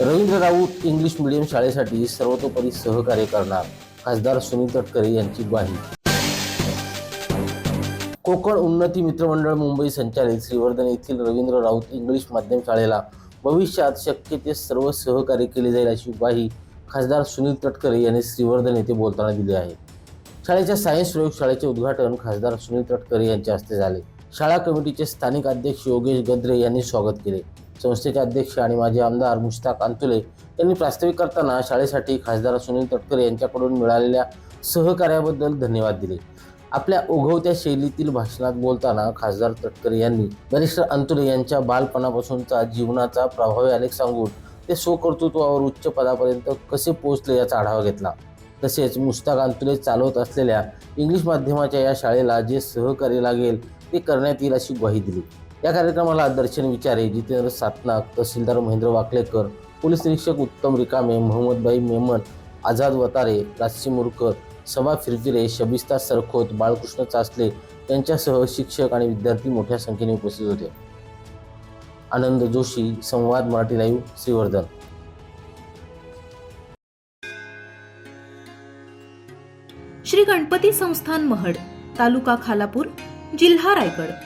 Ravindra Raut English medium शाळेसाठी सर्वतोपरी सहकार्य करणार खासदार सुनील तटकरे यांची ग्वाही. कोकण उन्नती मित्रमंडळ मुंबई संचालित श्रीवर्धन येथील रवींद्र राऊत इंग्लिश माध्यम शाळेला भविष्यात शक्य ते सर्व सहकार्य केले जाईल अशी ग्वाही खासदार सुनील तटकरे यांनी श्रीवर्धन येथे बोलताना दिली आहे. शाळेच्या सायन्स प्रयोगशाळेचे उद्घाटन खासदार सुनील तटकरे यांच्या हस्ते झाले. शाळा कमिटीचे स्थानिक अध्यक्ष योगेश गद्रे यांनी स्वागत केले. संस्थेचे अध्यक्ष आणि माजी आमदार मुश्ताक अंतुले यांनी प्रास्ताविक करताना शाळेसाठी खासदार सुनील तटकरे यांच्याकडून मिळालेल्या सहकार्याबद्दल धन्यवाद दिले. आपल्या ओघवत्या शैलीतील भाषणात बोलताना खासदार तटकरे यांनी बॅरिस्टर अंतुले यांच्या बालपणापासूनचा जीवनाचा प्रभावी आलेख सांगून ते स्वकर्तृत्वावर उच्च पदापर्यंत कसे पोहोचले याचा आढावा घेतला. तसेच मुश्ताक अंतुले चालवत असलेल्या इंग्लिश माध्यमाच्या या शाळेला जे सहकार्य लागेल ते करण्यात येईल अशी ग्वाही दिली. या कार्यक्रमाला दर्शन विचारे जितेंद्र सातनाक तहसीलदार महेंद्र वाकलेकर पोलीस निरीक्षक उत्तम रिकामे मोहम्मदबाई मेमन आझाद वतारे राजसी मुरकर सभा फिरफिरे शबिस्ता सरखोत बाळकृष्ण चासले यांच्यासह शिक्षक आणि विद्यार्थी मोठ्या संख्येने उपस्थित होते. आनंद जोशी संवाद मराठी लाईव्ह श्रीवर्धन. श्री गणपती संस्थान महड तालुका खालापूर जिल्हा रायगड.